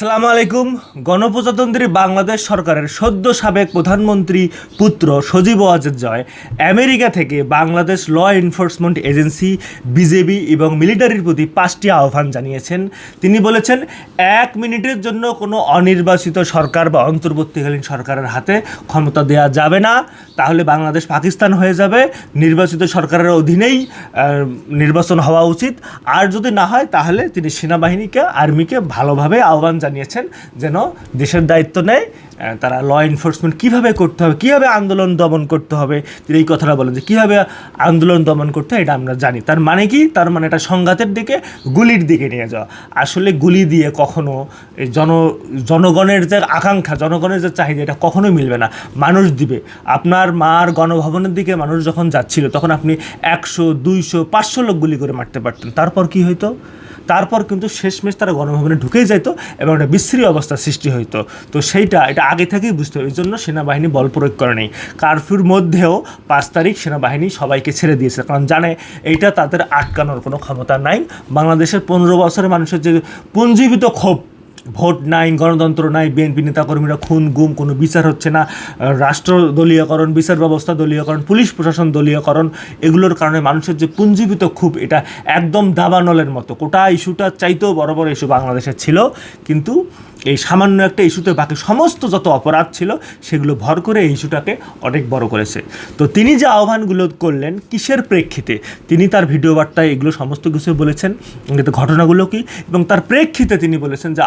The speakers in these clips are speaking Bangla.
সালাম আলাইকুম। গণপ্রজাতন্ত্রী বাংলাদেশ সরকারের সদ্য সাবেক প্রধানমন্ত্রী পুত্র সজীব ওয়াজেদ জয়, আমেরিকা থেকে Bangladesh law enforcement agency, BJP এবং মিলিটারির প্রতি পাঁচটি আহ্বান জানিয়েছেন। তিনি বলেছেন, এক মিনিটের জন্য কোনো অনির্বাচিত সরকার বা অন্তর্বর্তীকালীন সরকারের হাতে ক্ষমতা দেওয়া যাবে না। তাহলে বাংলাদেশ পাকিস্তান হয়ে যাবে। নির্বাচিত সরকারের অধীনেই নির্বাচন হওয়া উচিত। আর যদি না হয়, তাহলে তিনি সেনাবাহিনীকে, আর্মিকে ভালোভাবে আহ্বান জানিয়েছেন যেন দেশের দায়িত্ব নেয় তারা ল এনফোর্সমেন্ট কীভাবে করতে হবে, কীভাবে আন্দোলন দমন করতে হবে, তিনি এই কথাটা বলেন যে কীভাবে আন্দোলন দমন করতে হয় এটা আমরা জানি। তার মানে কি? তার মানে এটা সংঘাতের দিকে, গুলির দিকে নিয়ে যাওয়া। আসলে গুলি দিয়ে কখনো এই জন, জনগণের যে আকাঙ্ক্ষা, জনগণের যে চাহিদা, এটা কখনোই মিলবে না। মানুষ দিবে। আপনার মার গণভবনের দিকে মানুষ যখন যাচ্ছিল, তখন আপনি একশো, দুইশো, পাঁচশো লোক গুলি করে মারতে পারতেন। তারপর কি হইতো? তারপর কিন্তু শেষমেশ তারা গণভবনে ঢুকেই যেত এবং একটা বিশ্রী অবস্থার সৃষ্টি হইতো। তো সেইটা, এটা আগে থেকেই বুঝতে হবে, এই জন্য সেনাবাহিনী বল প্রয়োগ করে নেই। কারফিউর মধ্যেও পাঁচ তারিখ সেনাবাহিনী সবাইকে ছেড়ে দিয়েছে, কারণ জানে এইটা তাদের আটকানোর কোনো ক্ষমতা নাই। বাংলাদেশের পনেরো বছরের মানুষের যে পুঞ্জীবিত ক্ষোভ ভোট নাই, গণতন্ত্র নাই বিএনপি নেতাকর্মীরা খুন, গুম, কোনো বিচার হচ্ছে না। রাষ্ট্র দলীয়করণ, বিচার ব্যবস্থা দলীয়করণ, পুলিশ প্রশাসন দলীয়করণ, এগুলোর কারণে মানুষের যে পুঞ্জীবিত খুব এটা একদম দাবানলের মতো। কোটা ইস্যুটা চাইতেও বড় বড় ইস্যু বাংলাদেশে ছিল, কিন্তু এই সামান্য একটা ইস্যুতে বাকি সমস্ত যত অপরাধ ছিল, সেগুলো ভর করে এই ইস্যুটাকে অনেক বড় করেছে। তো তিনি যে আহ্বানগুলো করলেন কিসের প্রেক্ষিতে? তিনি তার ভিডিও বার্তায় এগুলো সমস্ত কিছু বলেছেন। কিন্তু ঘটনাগুলো কি? এবং তার প্রেক্ষিতে তিনি বলেছেন যে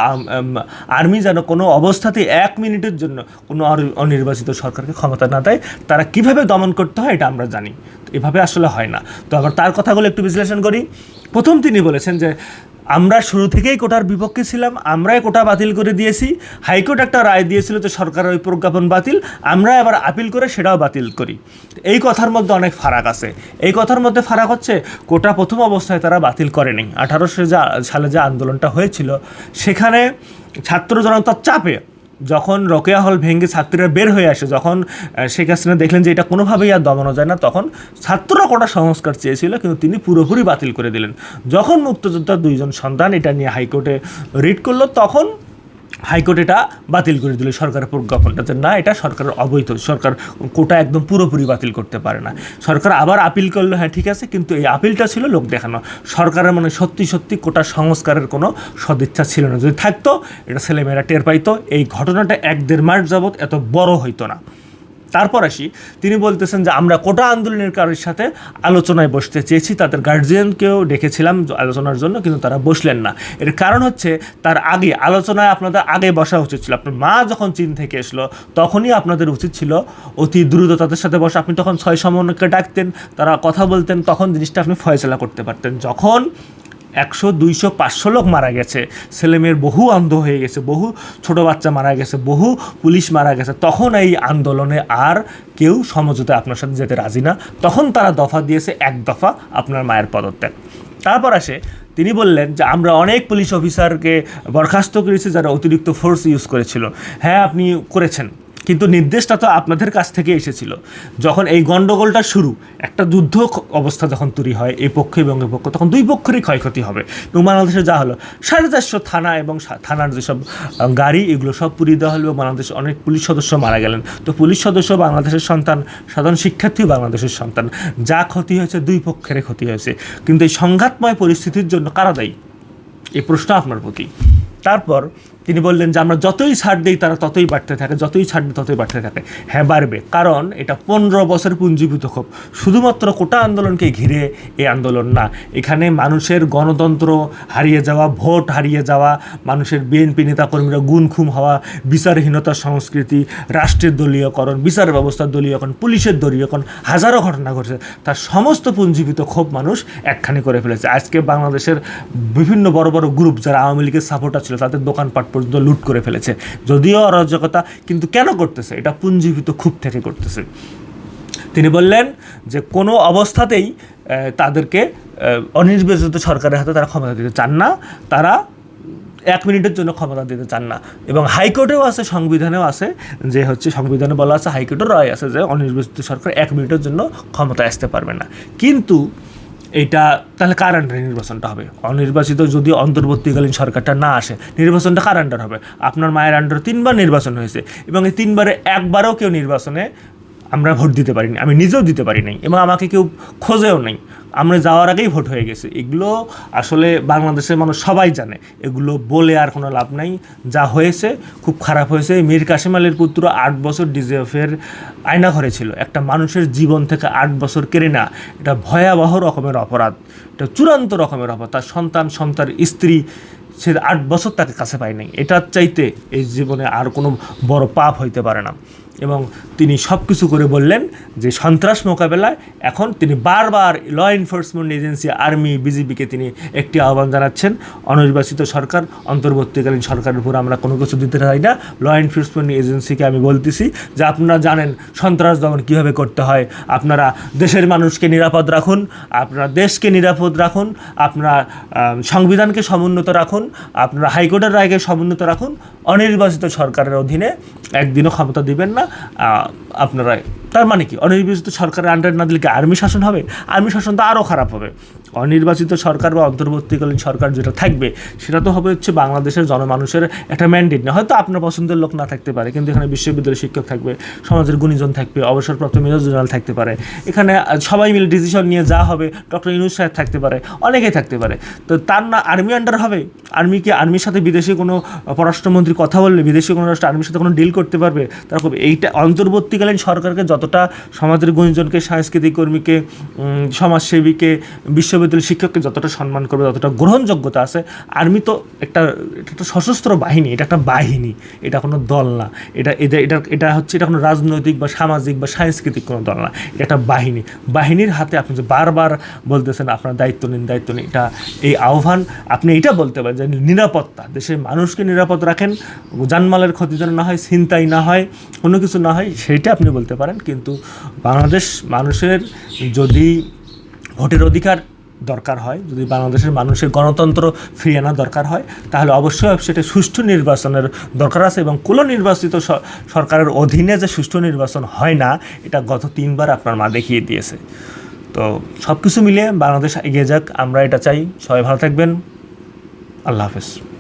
আর্মি যেন কোনো অবস্থাতে এক মিনিটের জন্য কোনো অনির্বাচিত সরকারকে ক্ষমতা না দেয়, তারা কীভাবে দমন করতে হয় এটা আমরা জানি। এভাবে আসলে হয় না। তো আবার তার কথাগুলো একটু বিশ্লেষণ করি। প্রথম তিনি বলেছেন যে আমরা শুরু থেকেই কোটার বিপক্ষে ছিলাম, আমরাই কোটা বাতিল করে দিয়েছি। হাইকোর্ট একটা রায় দিয়েছিল যে সরকারের ওই প্রজ্ঞাপন বাতিল, আমরা এবার আপিল করে সেটাও বাতিল করি। এই কথার মধ্যে অনেক ফারাক আছে। এই কথার মধ্যে ফারাক হচ্ছে, কোটা প্রথম অবস্থায় তারা বাতিল করেনি। আঠারোশো সালে যে আন্দোলনটা হয়েছিল, সেখানে ছাত্র জনতার চাপে যখন রোকেয়া হল ভেঙে ছাত্রীরা বের হয়ে আসে, যখন শেখ হাসিনা দেখলেন যে এটা কোনোভাবেই আর দমানো যায় না, তখন ছাত্ররা কটা সংস্কার চেয়েছিল কিন্তু তিনি পুরোপুরি বাতিল করে দিলেন। যখন মুক্তিযোদ্ধার দুইজন সন্তান এটা নিয়ে হাইকোর্টে রিট করল, তখন হাইকোর্ট এটা বাতিল করে দিল। সরকারের প্রজ্ঞাপনটা যে না, এটা সরকারের অবৈধ। সরকার কোটা একদম পুরোপুরি বাতিল করতে পারে না। সরকার আবার আপিল করল হ্যাঁ ঠিক আছে, কিন্তু এই আপিলটা ছিল লোক দেখানো। সরকারের মানে সত্যি সত্যি কোটা সংস্কারের কোনো সদিচ্ছা ছিল না। যদি থাকতো, এটা ছেলেমেয়েরা টের পাইতো। এই ঘটনাটা এক দেড় মাস যাবৎ এত বড় হইতো না। তারপর আসি, তিনি বলতেছেন যে, আমরা কোটা আন্দোলনের কারোর সাথে আলোচনায় বসতে চেয়েছি, তাদের গার্জিয়ানকেও ডেকেছিলাম আলোচনার জন্য, কিন্তু তারা বসলেন না। এর কারণ হচ্ছে, তার আগে আলোচনায় আপনাদের আগে বসা উচিত ছিল। আপনার মা যখন চীন থেকে এসলো, তখনই আপনাদের উচিত ছিল অতি দ্রুত তাদের সাথে বসা। আপনি তখন ছয় সমন্বয়কে ডাকতেন, তারা কথা বলতেন, তখন জিনিসটা আপনি ফয়সলা করতে পারতেন। যখন একশো, দুইশো, পাঁচশো লোক মারা গেছে। ছেলেমেয়ের বহু অন্ধ হয়ে গেছে, বহু ছোট বাচ্চা মারা গেছে, বহু পুলিশ মারা গেছে। তখন এই আন্দোলনে আর কেউ সমঝোতা আপনার সাথে যেতে রাজি না। তখন তারা দফা দিয়েছে, এক দফা আপনার মায়ের পদত্যাগ। তারপর আসে, তিনি বললেন যে, আমরা অনেক পুলিশ অফিসারকে বরখাস্ত করেছি যারা অতিরিক্ত ফোর্স ইউজ করেছিল। হ্যাঁ আপনি করেছেন। কিন্তু নির্দেশটা তো আপনাদের কাছ থেকে এসেছিল। যখন এই গণ্ডগোলটা শুরু, একটা যুদ্ধ অবস্থা যখন তৈরি হয় এই পক্ষ এবং এই পক্ষ, তখন দুই পক্ষেরই ক্ষয়ক্ষতি হবে। এবং বাংলাদেশে যা হলো, সাড়ে চারশো থানা এবং থানার যেসব গাড়ি, এগুলো সব পুড়িয়ে দেওয়া হলো এবং বাংলাদেশে অনেক পুলিশ সদস্য মারা গেলেন। তো পুলিশ সদস্য বাংলাদেশের সন্তান, সাধারণ শিক্ষার্থীও বাংলাদেশের সন্তান, যা ক্ষতি হয়েছে দুই পক্ষের ক্ষতি হয়েছে। কিন্তু এই সংঘাতময় পরিস্থিতির জন্য কারা দায়ী? এই প্রশ্ন আপনার প্রতি। তারপর তিনি বললেন যে আমরা যতই ছাড় দিই, তারা ততই বাড়তে থাকে, যতই ছাড় দিই, ততই বাড়তে থাকে। হ্যাঁ বাড়বে। কারণ এটা পনেরো বছর পুঞ্জীভূত ক্ষোভ। শুধুমাত্র কোটা আন্দোলনকে ঘিরে এই আন্দোলন না, এখানে মানুষের গণতন্ত্র হারিয়ে যাওয়া, ভোট হারিয়ে যাওয়া, মানুষের বিএনপি নেতাকর্মীরা গুণ খুম হওয়া, বিচারহীনতার সংস্কৃতি, রাষ্ট্রের দলীয়করণ, বিচার ব্যবস্থার দলীয়করণ, পুলিশের দলীয়করণ, হাজারো ঘটনা ঘটেছে। তার সমস্ত পুঞ্জীভূত ক্ষোভ মানুষ একখানি করে ফেলেছে। আজকে বাংলাদেশের বিভিন্ন বড় বড় গ্রুপ যারা আওয়ামী লীগের সাপোর্টার ছিল, তাদের দোকানপাট পর্যন্ত লুট করে ফেলেছে। যদিও অরাজকতা কিন্তু কেন করতেছে? এটা পুঞ্জীভূত ক্ষোভ থেকে করতেছে। তিনি বললেন যে, কোনো অবস্থাতেই তাদেরকে অনির্বাচিত সরকারের হাতে তারা ক্ষমতা দিতে চান না। তারা এক মিনিটের জন্য ক্ষমতা দিতে চান না। এবং হাইকোর্টেও আছে, সংবিধানেও আছে যে, হচ্ছে সংবিধানে বলা আছে, হাইকোর্টের রায় আছে যে, অনির্বাচিত সরকার এক মিনিটের জন্য ক্ষমতায় আসতে পারবে না। কিন্তু এইটা তাহলে কার আন্ডারে নির্বাচনটা হবে। অনির্বাচিত যদি অন্তর্বর্তীকালীন সরকারটা না আসে, নির্বাচনটা কার আন্ডার হবে। আপনার মায়ের আন্ডার তিনবার নির্বাচন হয়েছে এবং এই তিনবারে একবারও কেউ নির্বাচনে আমরা ভোট দিতে পারিনি, আমি নিজেও দিতে পারি নাই এবং আমাকে কেউ খোঁজেও নেই। আমরা যাওয়ার আগেই ভোট হয়ে গেছে। এগুলো আসলে বাংলাদেশের মানুষ সবাই জানে। এগুলো বলে আর কোনো লাভ নাই। যা হয়েছে, খুব খারাপ হয়েছে। মীর কাসিম আলীর পুত্র আট বছর ডিজিএফের আয়না ঘরে ছিল। একটা মানুষের জীবন থেকে আট বছর কেড়ে না এটা ভয়াবহ রকমের অপরাধ। এটা চূড়ান্ত রকমের অপরাধ। তার সন্তান সন্তান স্ত্রী সে আট বছর তাকে কাছে পায় নাই। এটার চাইতে এই জীবনে আর কোনো বড় পাপ হইতে পারে না। এবং তিনি সব কিছু করে বললেন যে, সন্ত্রাস মোকাবেলায় এখন তিনি বারবার ল এনফোর্সমেন্ট এজেন্সি আর্মি বিজেপিকে তিনি একটি আহ্বান জানাচ্ছেন। অনির্বাচিত সরকার, অন্তর্বর্তীকালীন সরকারের উপর আমরা কোনো কিছু দিতে চাই না। ল এনফোর্সমেন্ট এজেন্সিকে আমি বলতেছি যে, আপনারা জানেন সন্ত্রাস দমন কীভাবে করতে হয়। আপনারা দেশের মানুষকে নিরাপদ রাখুন, আপনারা দেশকে নিরাপদ রাখুন, আপনারা সংবিধানকে সমুন্নত রাখুন আপনারা হাইকোর্টের রায়কে সমুন্নত রাখুন। অনির্বাচিত সরকারের অধীনে একদিনও ক্ষমতা দিবেন না। আপনারা তার মানে কি? অনির্বাচিত সরকারের আন্ডার না দিলে কি আর্মি শাসন হবে? আর্মি শাসন তো আরও খারাপ হবে। অনির্বাচিত সরকার বা অন্তর্বর্তীকালীন সরকার যেটা থাকবে, সেটা তো হবে হচ্ছে বাংলাদেশের জনমানুষের একটা ম্যান্ডেট না হয়তো আপনার পছন্দের লোক না থাকতে পারে, কিন্তু এখানে বিশ্ববিদ্যালয়ের শিক্ষক থাকবে, সমাজের গুণীজন থাকবে, অবসরপ্রাপ্ত মেজর জেনারেল থাকতে পারে। এখানে সবাই মিলে ডিসিশন নিয়ে যা হবে, ডক্টর ইউনুস সাহেব থাকতে পারে অনেকেই থাকতে পারে। তো তার না আর্মি আন্ডার হবে? আর্মি কি আর্মির সাথে বিদেশি কোনো পররাষ্ট্রমন্ত্রী কথা বললে, বিদেশি কোনো রাষ্ট্র আর্মির সাথে কোনো ডিল করতে পারবে? তারা খুব এইটা, অন্তর্বর্তীকালীন সরকারকে যতটা সমাজের গুণীজনকে, সাংস্কৃতিক কর্মীকে সমাজসেবীকে সমাজসেবীকে বিশ্ববিদ্যালয় শিক্ষককে যতটা সম্মান করবে ততটা গ্রহণযোগ্যতা আছে, আর্মি তো একটা, এটা একটা সশস্ত্র বাহিনী, এটা একটা বাহিনী, এটা কোনো দল না। এটা এটা এটা এটা হচ্ছে, এটা কোনো রাজনৈতিক বা সামাজিক বা সাংস্কৃতিক কোনো দল না। এটা একটা বাহিনী। বাহিনীর হাতে আপনি যে বারবার বলতেছেন, আপনার দায়িত্ব নিন দায়িত্ব নিন, এটা এই আহ্বান, আপনি এটা বলতে পারেন যে নিরাপত্তা, দেশের মানুষকে নিরাপদ রাখেন জানমালের ক্ষতি যেন না হয়, ছিনতাই না হয়, কোনো কিছু না হয় সেইটা আপনি বলতে পারেন, কিন্তু বাংলাদেশ মানুষের যদি ভোটের অধিকার দরকার হয়। যদি বাংলাদেশের মানুষের গণতন্ত্র ফিরিয়ে আনা দরকার হয়, তাহলে অবশ্যই সেটা সুষ্ঠু নির্বাচনের দরকার আছে এবং কোনো নির্বাচিত সরকারের অধীনে যে সুষ্ঠু নির্বাচন হয় না, এটা গত তিনবার আপনার মা দেখিয়ে দিয়েছে। তো সব কিছু মিলিয়ে বাংলাদেশ এগিয়ে যাক, আমরা এটা চাই। সবাই ভালো থাকবেন। আল্লাহ হাফেজ।